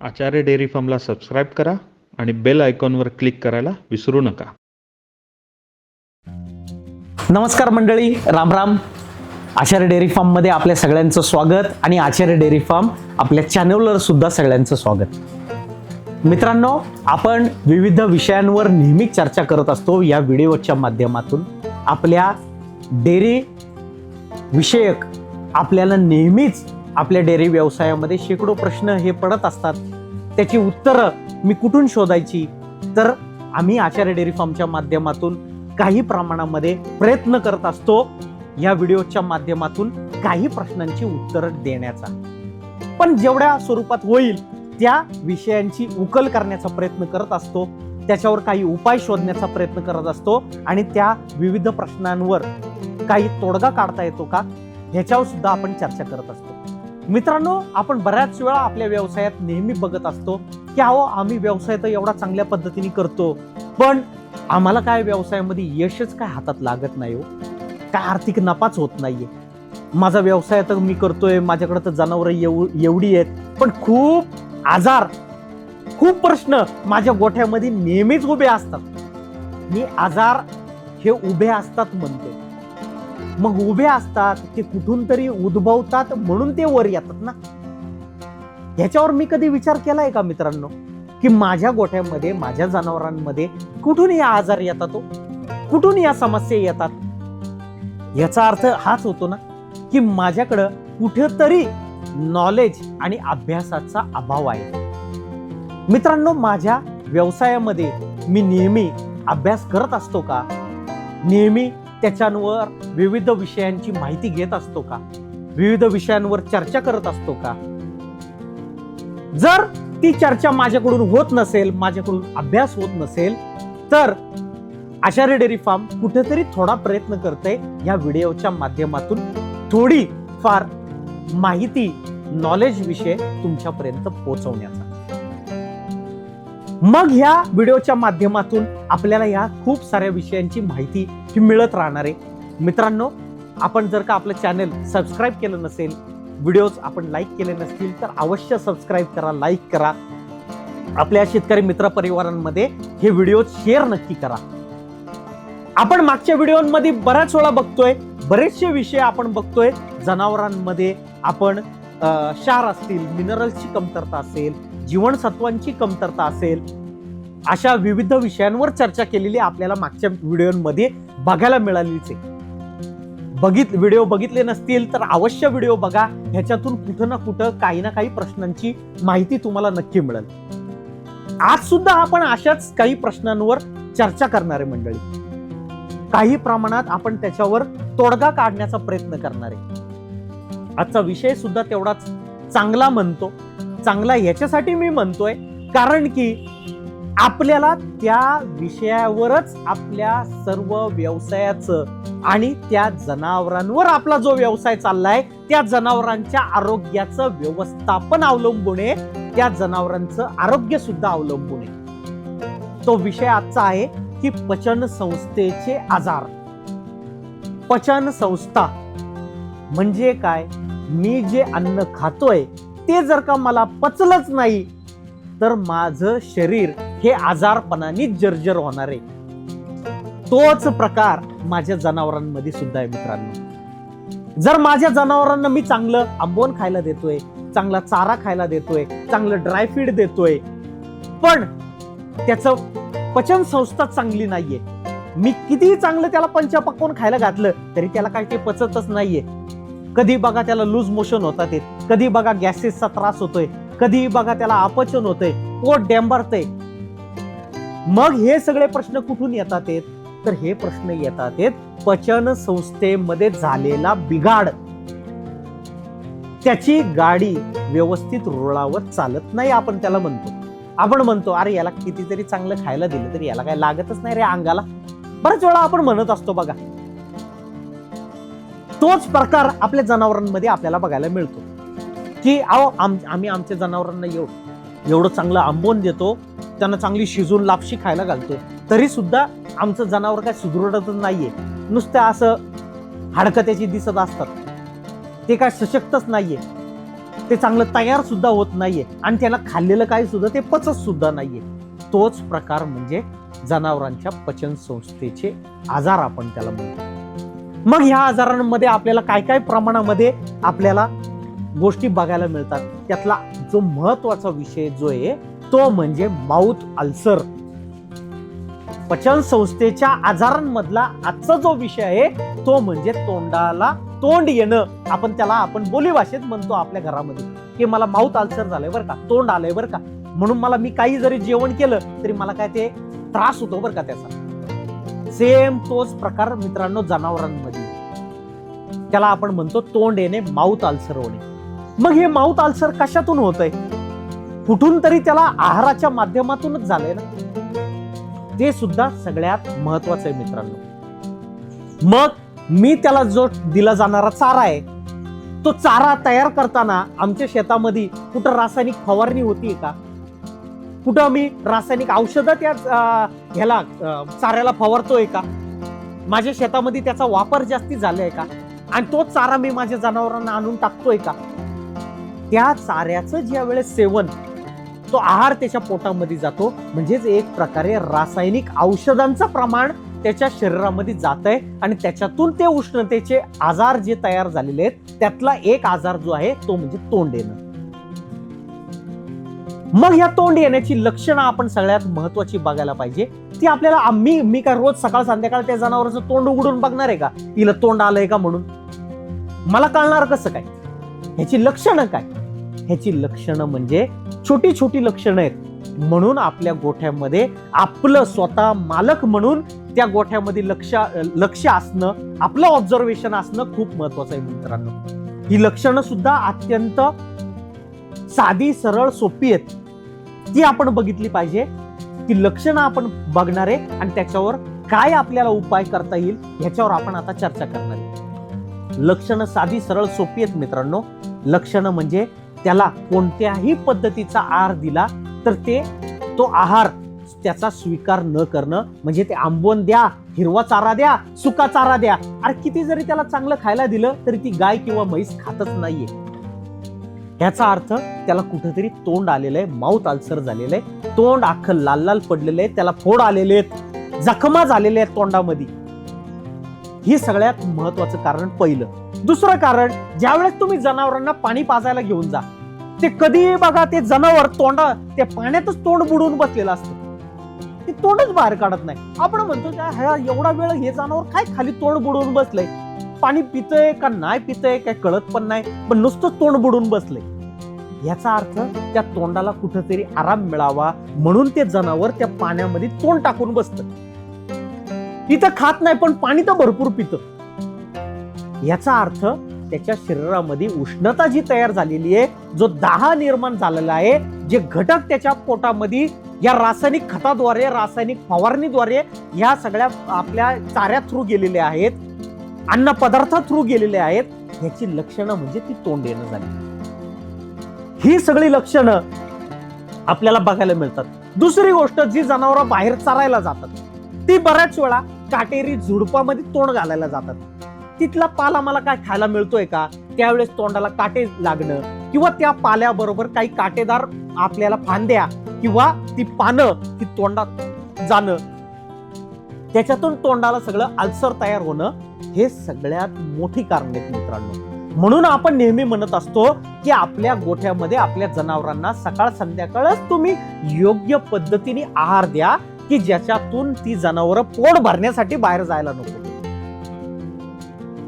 आचार्य dairy फार्मला subscribe करा आणि bell आयकॉनवर क्लिक करायला विसरू नका. नमस्कार मंडळी राम राम. आचार्य डेअरी फार्ममध्ये आपल्या सगळ्यांचं स्वागत आणि आचार्य डेअरी फार्म आपल्या चॅनलवर सुद्धा सगळ्यांचं स्वागत. मित्रांनो आपण विविध विषयांवर नेहमी चर्चा करत असतो या व्हिडिओच्या माध्यमातून. आपल्या डेअरी विषयक आपल्याला नेहमीच आपल्या डेअरी व्यवसायामध्ये शेकडो प्रश्न हे पडत असतात. त्याची उत्तरं मी कुठून शोधायची? तर आम्ही आचार्य डेअरी फार्मच्या माध्यमातून काही प्रमाणामध्ये प्रयत्न करत असतो या व्हिडिओच्या माध्यमातून काही प्रश्नांची उत्तरं देण्याचा. पण जेवढ्या स्वरूपात होईल त्या विषयांची उकल करण्याचा प्रयत्न करत असतो त्याच्यावर काही उपाय शोधण्याचा प्रयत्न करत असतो आणि त्या विविध प्रश्नांवर काही तोडगा काढता येतो का? ह्याच्यावर सुद्धा आपण चर्चा करत असतो. मित्रांनो आपण बऱ्याच वेळा आपल्या व्यवसायात नेहमी बघत असतो की अहो आम्ही व्यवसाय तर एवढा चांगल्या पद्धतीने करतो पण आम्हाला काय व्यवसायामध्ये यशच काय हातात लागत नाही हो? काय आर्थिक नफाच होत नाहीये. माझा व्यवसाय तर मी करतोय माझ्याकडे तर जनावरं एव एवढी आहेत पण खूप आजार खूप प्रश्न माझ्या गोठ्यामध्ये नेहमीच उभे असतात. मी आजार हे उभे असतात म्हणते मग उभे असतात ते कुठून तरी उद्भवतात म्हणून ते वर येतात ना. ह्याच्यावर मी कधी विचार केलाय का मित्रांनो? की माझ्या गोठ्यामध्ये माझ्या जनावरांमध्ये कुठून या आजार येतात हो? कुठून या समस्या येतात? याचा अर्थ हाच होतो ना की माझ्याकडं कुठेतरी नॉलेज आणि अभ्यासाचा अभाव आहे. मित्रांनो माझ्या व्यवसायामध्ये मी नेहमी अभ्यास करत असतो का? नेहमी त्याच्यावर विविध विषयांची माहिती घेत असतो का? विविध विषयांवर चर्चा करत असतो का? जर ती चर्चा माझ्याकडून होत नसेल माझ्याकडून अभ्यास होत नसेल तर आशारी डेअरी फार्म कुठेतरी थोडा प्रयत्न करते या व्हिडिओच्या माध्यमातून थोडी फार माहिती नॉलेज विषय तुमच्यापर्यंत पोहोचवण्याचा. मग ह्या व्हिडिओच्या माध्यमातून आपल्याला या खूप साऱ्या विषयांची माहिती ही मिळत राहणार आहे. मित्रांनो आपण जर का आपलं चॅनल सबस्क्राईब केलं नसेल व्हिडिओज आपण लाईक केले नसतील तर अवश्य सबस्क्राईब करा लाईक करा. आपल्या शेतकरी मित्र परिवारांमध्ये हे व्हिडिओ शेअर नक्की करा. आपण मागच्या व्हिडिओमध्ये बऱ्याच वेळा बघतोय बरेचसे विषय आपण बघतोय. जनावरांमध्ये आपण क्षार असतील मिनरल्सची कमतरता असेल जीवनसत्वांची कमतरता असेल अशा विविध विषयांवर चर्चा केलेली आपल्याला मागच्या व्हिडिओमध्ये बघायला मिळालीच आहे. बघित व्हिडिओ बघितले नसतील तर अवश्य व्हिडिओ बघा. ह्याच्यातून कुठं ना कुठं काही ना काही प्रश्नांची माहिती तुम्हाला नक्की मिळेल. आज सुद्धा आपण अशाच काही प्रश्नांवर चर्चा करणारे मंडळी. काही प्रमाणात आपण त्याच्यावर तोडगा काढण्याचा प्रयत्न करणार आहे. आजचा विषय सुद्धा तेवढाच चांगला म्हणतो. चांगला याच्यासाठी मी म्हणतोय कारण की आपल्याला त्या विषयावरच आपल्या सर्व व्यवसायाचं आणि त्या जनावरांवर आपला जो व्यवसाय चाललाय त्या जनावरांच्या आरोग्याचं व्यवस्थापन अवलंबून आहे त्या जनावरांचं आरोग्य सुद्धा अवलंबून आहे. तो विषय आजचा आहे की पचन संस्थेचे आजार. पचन संस्था म्हणजे काय? मी जे अन्न खातोय ते जर का मला पचलंच नाही तर माझं शरीर हे आजारपणाने जर्जर होणार आहे. तोच प्रकार माझ्या जनावरांमध्ये सुद्धा आहे मित्रांनो. जर माझ्या जनावरांना मी चांगलं आंबोन खायला देतोय चांगला चारा खायला देतोय चांगलं ड्रायफीड देतोय पण त्याचं पचन संस्था चांगली नाहीये. मी कितीही चांगलं त्याला पंचपक्वान खायला घातलं तरी त्याला काही ते पचतच नाहीये. कधी बघा त्याला लूज मोशन होतात कधी बघा गॅसेसचा त्रास होतोय. कधी बघा त्याला अपचन होतंय. पोट डेंबरतय मग हे सगळे प्रश्न कुठून येतात येत तर हे प्रश्न येतात येत पचन संस्थेमध्ये झालेला बिघाड. त्याची गाडी व्यवस्थित रुळावर चालत नाही आपण त्याला म्हणतो. आपण म्हणतो अरे याला कितीतरी चांगलं खायला दिलं तरी याला काय लागतच नाही रे अंगाला? बऱ्याच वेळा आपण म्हणत असतो बघा. तोच प्रकार आपल्या जनावरांमध्ये आपल्याला बघायला मिळतो. की अहो आम आम्ही आमच्या जनावरांना एवढं एवढं चांगलं आंबवून देतो त्यांना चांगली शिजून लापशी खायला घालतो तरी सुद्धा आमचं जनावर काय सुदृढतच नाहीये. नुसतं असं हाडकं त्याची दिसत असतात. ते काय सशक्तच नाहीये. ते चांगलं तयार सुद्धा होत नाहीये. आणि त्याला खाल्लेलं काही सुद्धा ते पचत सुद्धा नाहीये. तोच प्रकार म्हणजे जनावरांच्या पचन संस्थेचे आजार आपण त्याला म्हणतो. मग ह्या आजारांमध्ये आपल्याला काय काय प्रमाणामध्ये आपल्याला गोष्टी बघायला मिळतात? त्यातला जो महत्त्वाचा विषय जो आहे तो म्हणजे माउथ अल्सर. पचन संस्थेच्या आजारांमधला आजचा जो विषय आहे तो म्हणजे तोंडाला तोंड येणं. आपण त्याला आपण बोली भाषेत म्हणतो आपल्या घरामध्ये. की मला माउथ अल्सर झालंय बरं का तोंड आलंय बरं का. म्हणून मला मी काही जरी जेवण केलं तरी मला काय ते त्रास होतो बरं का त्याचा. सेम तोच प्रकार मित्रांनो जनावरांमध्ये. त्याला आपण म्हणतो तोंड येणे माउथ अल्सर होणे. मग हे माउथ अल्सर कशातून होत आहे कुठून तरी त्याला आहाराच्या माध्यमातूनच झालंय ना. ते सुद्धा सगळ्यात महत्वाचं आहे मित्रांनो. मग मी त्याला जो दिला जाणारा चारा आहे तो चारा तयार करताना आमच्या शेतामध्ये कुठं रासायनिक फवारणी होती का? कुठं आम्ही रासायनिक औषधं त्या ह्याला चाऱ्याला फवारतोय का? माझ्या शेतामध्ये त्याचा वापर जास्ती झालाय का? आणि तो चारा मी माझ्या जनावरांना आणून टाकतोय का? त्या चाऱ्याचं ज्या वेळेस सेवन तो आहार त्याच्या पोटामध्ये जातो. म्हणजेच एक प्रकारे रासायनिक औषधांचं प्रमाण त्याच्या शरीरामध्ये जात आहे आणि त्याच्यातून ते उष्णतेचे आजार जे तयार झालेले आहेत त्यातला एक आजार जो आहे तो म्हणजे तोंड येणं. मग ह्या तोंड येण्याची लक्षणं आपण सगळ्यात महत्वाची बघायला पाहिजे. ती आपल्याला आम्ही मी काय रोज सकाळ संध्याकाळ त्या जनावरांचं तोंड उघडून बघणार आहे का? तिला तोंड आलंय का म्हणून? मला कळणार कसं काय? ह्याची लक्षणं काय? ह्याची लक्षणं म्हणजे छोटी छोटी लक्षणं आहेत. म्हणून आपल्या गोठ्यामध्ये आपलं स्वतः मालक म्हणून त्या गोठ्यामध्ये लक्ष लक्ष असणं आपलं ऑब्झर्वेशन असणं खूप महत्वाचं आहे मित्रांनो. ही लक्षणं सुद्धा अत्यंत साधी सरळ सोपी आहेत. ती आपण बघितली पाहिजे. ती लक्षणं आपण बघणार आहे आणि त्याच्यावर काय आपल्याला उपाय करता येईल ह्याच्यावर आपण आता चर्चा करणार आहे. लक्षणं साधी सरळ सोपी आहेत मित्रांनो. लक्षणं म्हणजे त्याला कोणत्याही पद्धतीचा आहार दिला तर ते तो आहार त्याचा स्वीकार न करणं म्हणजे ते आंबवण द्या हिरवा चारा द्या सुका चारा द्या. अरे किती जरी त्याला चांगलं खायला दिलं तरी ती गाय किंवा म्हैस खातच नाहीये. ह्याचा अर्थ त्याला कुठेतरी तोंड आलेलं आहे माऊथ अल्सर झालेलं आहे तोंड अख्खं लाल लाल पडलेलं आहे त्याला फोड आलेले आहेत जखमा झालेल्या आहेत तोंडामध्ये. हे सगळ्यात महत्वाचं कारण पहिलं. दुसरं कारण ज्यावेळेस तुम्ही जनावरांना पाणी पाजायला घेऊन जा ते कधी बघा ते जनावर तोंडा ते पाण्यातच तोंड बुडवून बसलेलं असतं. ते तोंडच बाहेर काढत नाही. आपण म्हणतो ह्या एवढा वेळ हे जनावर काय खाली तोंड बुडवून बसलंय? पाणी पितय का नाही पितय काय कळत पण नाही पण नुसतं तोंड बुडून बसलंय. याचा अर्थ त्या तोंडाला कुठेतरी आराम मिळावा म्हणून ते जनावर त्या पाण्यामध्ये तोंड टाकून बसत. इथं खात नाही पण पाणी तर भरपूर पितं. याचा अर्थ त्याच्या शरीरामध्ये उष्णता जी तयार झालेली आहे जो दाह निर्माण झालेला आहे जे घटक त्याच्या पोटामध्ये या रासायनिक खताद्वारे रासायनिक फवारणीद्वारे या सगळ्या आपल्या चाऱ्या थ्रू गेलेल्या आहेत अन्न पदार्थ थ्रू गेलेले आहेत ह्याची लक्षणं म्हणजे ती तोंड येणं झाली. ही सगळी लक्षणं आपल्याला बघायला मिळतात. दुसरी गोष्ट जी जनावरं बाहेर चरायला जातात ती बऱ्याच वेळा काटेरी झुडपामध्ये तोंड घालायला जातात. तिथला पाला मला काय खायला मिळतोय का? त्यावेळेस तोंडाला काटे लागणं किंवा त्या पाल्याबरोबर काही काटेदार आपल्याला फांद्या किंवा ती पानं ती तोंडात जाणं. त्याच्यातून तोंडाला सगळं अल्सर तयार होणं हे सगळ्यात मोठी कारण आहेत मित्रांनो. म्हणून आपण नेहमी म्हणत असतो की आपल्या गोठ्यामध्ये आपल्या जनावरांना सकाळ संध्याकाळच तुम्ही योग्य पद्धतीने आहार द्या की ज्याच्यातून ती जनावरं पोट भरण्यासाठी बाहेर जायला नको.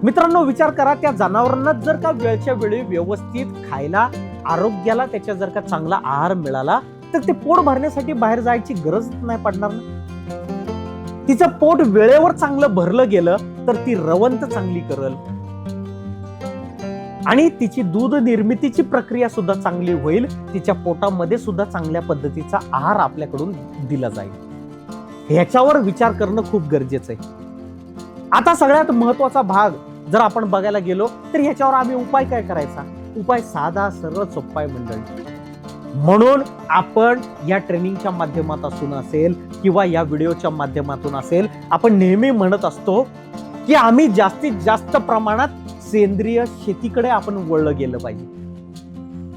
मित्रांनो विचार करा त्या जनावरांना जर का वेळच्या वेळी व्यवस्थित खायला आरोग्याला त्याच्या जर का चांगला आहार मिळाला तर ते पोट भरण्यासाठी बाहेर जायची गरज नाही पडणार ना? तिचं पोट वेळेवर चांगलं भरलं गेलं तर ती रवंत चांगली करल. आणि तिची दूध निर्मितीची प्रक्रिया सुद्धा चांगली होईल तिच्या पोटामध्ये सुद्धा चांगल्या पद्धतीचा आहार आपल्याकडून दिला जाईल. ह्याच्यावर विचार करणं खूप गरजेचं आहे. आता सगळ्यात महत्त्वाचा भाग जर आपण बघायला गेलो तर ह्याच्यावर आम्ही उपाय काय करायचा? उपाय साधा सरळ सोप्पा आहे मंडळी. म्हणून आपण या ट्रेनिंगच्या माध्यमातून असेल किंवा या व्हिडिओच्या माध्यमातून असेल आपण नेहमी म्हणत असतो की आम्ही जास्तीत जास्त प्रमाणात सेंद्रिय शेतीकडे आपण वळलं गेलं पाहिजे.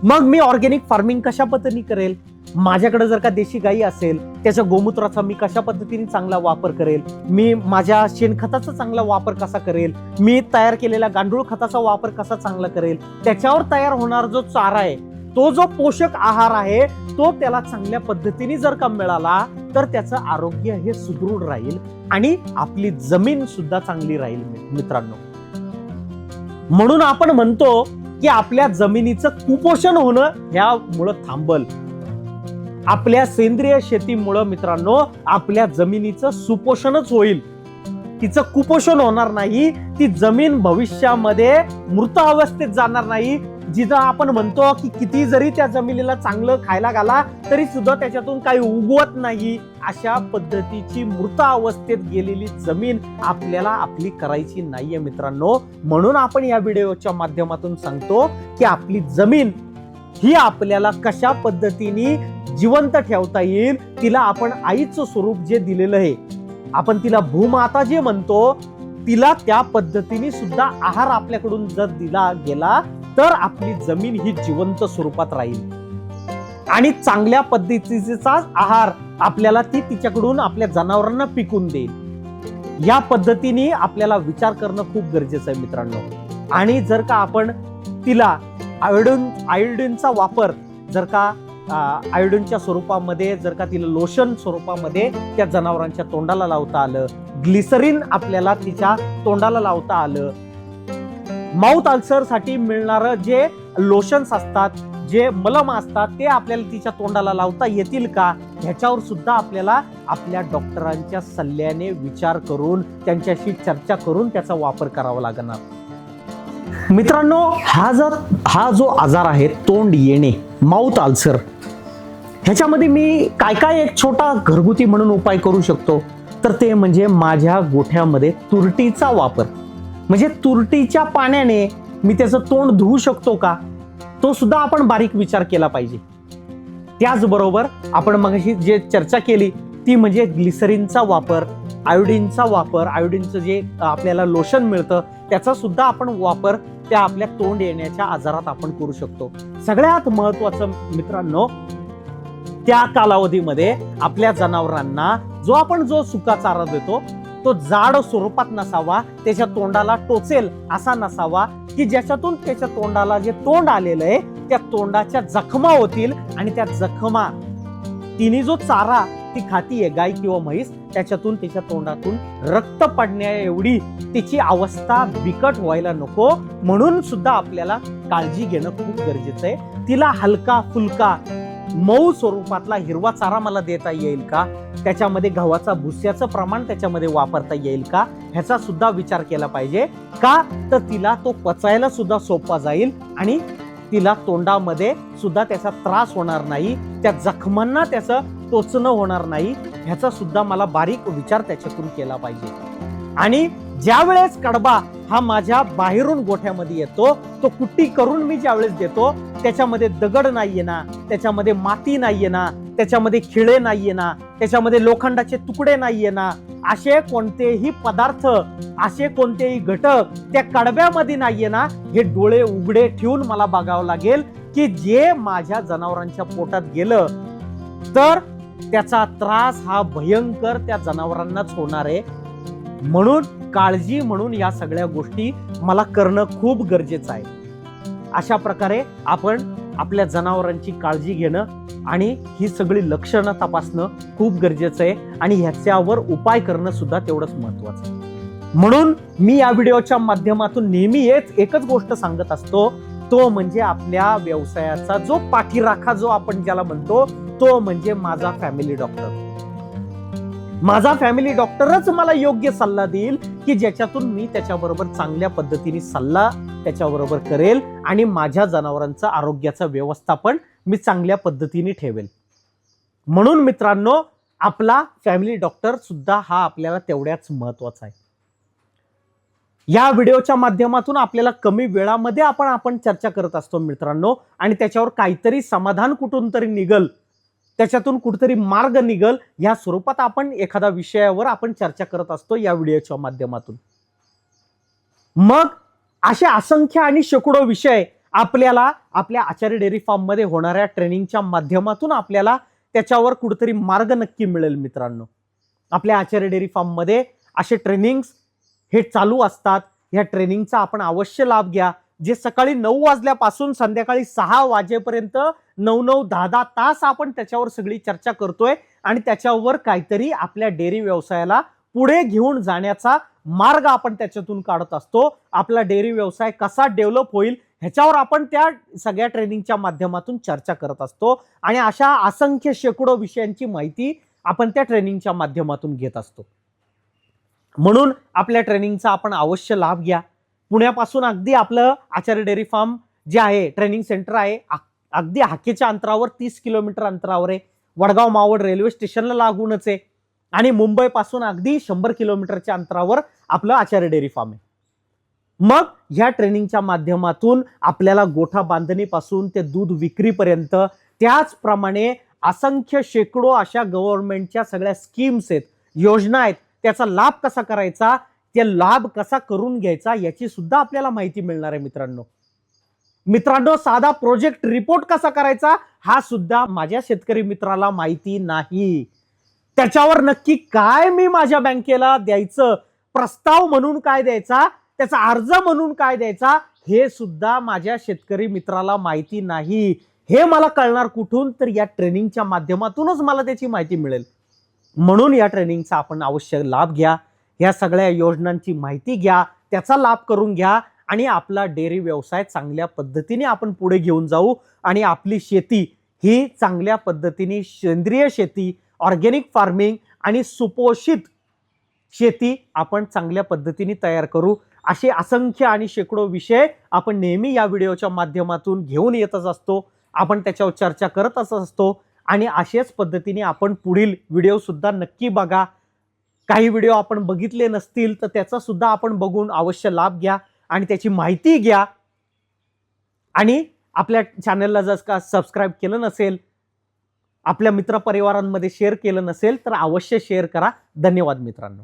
मग मी ऑर्गेनिक फार्मिंग कशा पद्धतीने करेल? माझ्याकडे जर का देशी गाई असेल त्याच्या गोमूत्राचा मी कशा पद्धतीने चांगला वापर करेल? मी माझ्या शेणखताचा चांगला वापर कसा करेल? मी तयार केलेल्या गांडूळ खताचा वापर कसा चांगला करेल? त्याच्यावर तयार होणार जो चारा आहे तो जो पोषक आहार आहे तो त्याला चांगल्या पद्धतीने जर का मिळाला तर त्याचं आरोग्य हे सुदृढ राहील आणि आपली जमीन सुद्धा चांगली राहील मित्रांनो. म्हणून आपण म्हणतो की आपल्या जमिनीचं कुपोषण होणं ह्यामुळं थांबल. आपल्या सेंद्रिय शेतीमुळं मित्रांनो आपल्या जमिनीचं सुपोषणच होईल. तिचं कुपोषण होणार नाही ती जमीन भविष्यामध्ये मृत अवस्थेत जाणार नाही. जिथं आपण म्हणतो की किती जरी त्या जमिनीला चांगलं खायला घाला तरी सुद्धा त्याच्यातून काही उगवत नाही. अशा पद्धतीची मृत अवस्थेत गेलेली जमीन आपल्याला आपली करायची नाहीये मित्रांनो. म्हणून आपण या व्हिडिओच्या माध्यमातून सांगतो की आपली जमीन ही आपल्याला कशा पद्धतीने जिवंत ठेवता येईल तिला आपण आईचं स्वरूप जे दिलेलं आहे आपण तिला भूमाता जे म्हणतो तिला त्या पद्धतीने सुद्धा आहार आपल्याकडून जर दिला गेला तर आपली जमीन ही जिवंत स्वरूपात राहील. आणि चांगल्या पद्धतीचा आहार आपल्याला ती तिच्याकडून आपल्या जनावरांना पिकून देईल. या पद्धतीने आपल्याला विचार करणं खूप गरजेचं आहे मित्रांनो. आणि जर का आपण तिला आयोडीन आयोडीनचा वापर जर का आयोडनच्या स्वरूपामध्ये जर का तिला लोशन स्वरूपामध्ये त्या जनावरांच्या तोंडाला लावता आलं ग्लिसरीन आपल्याला तिच्या तोंडाला लावता आलं माउथ अल्सरसाठी मिळणारं जे लोशन्स असतात जे मलम असतात ते आपल्याला तिच्या तोंडाला लावता येतील का? ह्याच्यावर सुद्धा आपल्याला आपल्या डॉक्टरांच्या सल्ल्याने विचार करून त्यांच्याशी चर्चा करून त्याचा वापर करावा लागणार. मित्रांनो हा जर हा जो आजार आहे तोंड येणे माउथ अल्सर ह्याच्यामध्ये मी काय काय एक छोटा घरगुती म्हणून उपाय करू शकतो? तर ते म्हणजे माझ्या गोठ्यामध्ये तुरटीचा वापर. म्हणजे तुरटीच्या पाण्याने मी त्याचं तोंड धुवू शकतो का? तो सुद्धा आपण बारीक विचार केला पाहिजे. त्याचबरोबर आपण मग जे चर्चा केली ती म्हणजे ग्लिसरीनचा वापर आयोडीनचा वापर आयोडीनचं जे आपल्याला लोशन मिळतं त्याचा सुद्धा आपण वापर त्या आपल्या तोंड येण्याच्या आजारात आपण करू शकतो. सगळ्यात महत्वाचं मित्रांनो त्या कालावधीमध्ये आपल्या जनावरांना जो आपण जो सुका चारा देतो तो जाड स्वरूपात नसावा त्याच्या तोंडाला टोचेल असा नसावा की ज्याच्यातून त्याच्या तोंडाला जे तोंड आलेलं आहे त्या तोंडाच्या जखमा होतील आणि त्या जखमा तिने जो चारा ती खातीये गाय किंवा म्हैस त्याच्यातून त्याच्या तोंडातून रक्त पडण्या एवढी तिची अवस्था बिकट व्हायला नको. म्हणून सुद्धा आपल्याला काळजी घेणं खूप गरजेचं आहे. तिला हलका फुलका मऊ स्वरूपातला हिरवा चारा मला देता येईल का? त्याच्यामध्ये गव्हाचा भुस्याचं प्रमाण त्याच्यामध्ये वापरता येईल का? ह्याचा सुद्धा विचार केला पाहिजे. का? तर तिला तो पचायला सुद्धा सोपा जाईल आणि तिला तोंडामध्ये सुद्धा त्याचा त्रास होणार नाही. त्या जखमांना त्याचं टोचणं होणार नाही. ह्याचा सुद्धा मला बारीक विचार त्याच्यातून केला पाहिजे. आणि ज्यावेळेस कडबा हा माझ्या बाहेरून गोठ्यामध्ये येतो तो कुट्टी करून मी ज्यावेळेस देतो त्याच्यामध्ये दगड नाहीये ना त्याच्यामध्ये माती नाहीये ना त्याच्यामध्ये खिळे नाहीये ना त्याच्यामध्ये लोखंडाचे तुकडे नाहीये ना असे कोणतेही पदार्थ असे कोणतेही घटक त्या कडब्यामध्ये नाहीये ना हे डोळे उघडे ठेवून मला बघावं लागेल की जे माझ्या जनावरांच्या पोटात गेलं तर त्याचा त्रास हा भयंकर त्या जनावरांनाच होणार आहे. म्हणून काळजी म्हणून या सगळ्या गोष्टी मला करणं खूप गरजेचं आहे. अशा प्रकारे आपण आपल्या जनावरांची काळजी घेणं आणि ही सगळी लक्षणं तपासणं खूप गरजेचं आहे आणि ह्याच्यावर उपाय करणं सुद्धा तेवढंच महत्वाचं आहे. म्हणून मी या व्हिडिओच्या माध्यमातून नेहमी हेच एकच गोष्ट सांगत असतो तो म्हणजे आपल्या व्यवसायाचा जो पाठीराखा जो आपण ज्याला म्हणतो तो म्हणजे माझा फॅमिली डॉक्टर माझा फॅमिली डॉक्टरच मला योग्य सल्ला देईल की ज्याच्यातून मी त्याच्याबरोबर चांगल्या पद्धतीने सल्ला त्याच्याबरोबर करेल आणि माझ्या जनावरांचं आरोग्याचं व्यवस्थापन मी चांगल्या पद्धतीने ठेवेल. म्हणून मित्रांनो आपला फॅमिली डॉक्टर सुद्धा हा आपल्याला तेवढ्याच महत्त्वाचा आहे. या व्हिडिओच्या माध्यमातून आपल्याला कमी वेळामध्ये आपण आपण चर्चा करत असतो मित्रांनो आणि त्याच्यावर काहीतरी समाधान कुठून तरी निघल त्याच्यातून कुठेतरी मार्ग निघल. या स्वरूपात आपण एखाद्या विषयावर आपण चर्चा करत असतो या व्हिडिओच्या माध्यमातून. मग असे असंख्य आणि शेकडो विषय आपल्याला आपल्या आचार्य डेअरी फार्ममध्ये होणाऱ्या ट्रेनिंगच्या माध्यमातून आपल्याला त्याच्यावर कुठेतरी मार्ग नक्की मिळेल मित्रांनो. आपल्या आचार्य डेअरी फार्ममध्ये असे ट्रेनिंग्स हे चालू असतात. ह्या ट्रेनिंगचा आपण अवश्य लाभ घ्या. जे सकाळी नऊ वाजल्यापासून संध्याकाळी सहा वाजेपर्यंत नऊ नऊ दहा दहा तास आपण त्याच्यावर सगळी चर्चा करतोय आणि त्याच्यावर काहीतरी आपल्या डेअरी व्यवसायाला पुढे घेऊन जाण्याचा मार्ग आपण त्याच्यातून काढत असतो. आपला डेअरी व्यवसाय कसा डेव्हलप होईल ह्याच्यावर आपण त्या सगळ्या ट्रेनिंगच्या माध्यमातून चर्चा करत असतो आणि अशा असंख्य शेकडो विषयांची माहिती आपण त्या ट्रेनिंगच्या माध्यमातून घेत असतो. म्हणून आपल्या ट्रेनिंगचा आपण अवश्य लाभ घ्या. पुण्यापासून अगदी आपलं आचार्य डेअरी फार्म जे आहे ट्रेनिंग सेंटर आहे अगदी हाकेच्या अंतरावर तीस किलोमीटर अंतरावर आहे. वडगाव मावळ रेल्वे स्टेशनला लागूनच आहे. आणि मुंबईपासून अगदी शंभर किलोमीटरच्या अंतरावर आपलं आचार्य डेअरी फार्म आहे. मग ह्या ट्रेनिंगच्या माध्यमातून आपल्याला गोठा बांधणीपासून ते दूध विक्रीपर्यंत त्याचप्रमाणे असंख्य शेकडो अशा गव्हर्नमेंटच्या सगळ्या स्कीम्स आहेत योजना आहेत त्याचा लाभ कसा करायचा ते लाभ कसा करून घ्यायचा याची सुद्धा आपल्याला माहिती मिळणार आहे मित्रांनो. मित्रांनो साधा प्रोजेक्ट रिपोर्ट कसा करायचा? हा सुद्धा माझ्या शेतकरी मित्राला माहिती नाही. त्याच्यावर नक्की काय मी माझ्या बँकेला द्यायचं? प्रस्ताव म्हणून काय द्यायचा? त्याचा अर्ज म्हणून काय द्यायचा? हे सुद्धा माझ्या शेतकरी मित्राला माहिती नाही. हे मला कळणार कुठून? तर या ट्रेनिंगच्या माध्यमातूनच मला त्याची माहिती मिळेल. म्हणून या ट्रेनिंगचा आपण आवश्यक लाभ घ्या. या सगळ्या योजनांची माहिती घ्या. त्याचा लाभ करून घ्या. आणि आपला डेअरी व्यवसाय चांगल्या पद्धतीने आपण पुढे घेऊन जाऊ आणि आपली शेती ही चांगल्या पद्धतीने सेंद्रिय शेती ऑर्गॅनिक फार्मिंग आणि सुपोषित शेती आपण चांगल्या पद्धतीने तयार करू. असे असंख्य आणि शेकडो विषय आपण नेहमी या व्हिडिओच्या माध्यमातून घेऊन येतच असतो. आपण त्याच्यावर चर्चा करतच असतो आणि अशाच पद्धतीने आपण पुढील व्हिडिओसुद्धा नक्की बघा. काही व्हिडिओ आपण बघितले नसतील तर त्याचासुद्धा आपण बघून अवश्य लाभ घ्या. आणि त्याची माहिती घ्या. आणि आपल्या चॅनलला जर का सबस्क्राईब केलं नसेल आपल्या मित्रपरिवारांमध्ये शेअर केलं नसेल तर अवश्य शेअर करा. धन्यवाद मित्रांनो.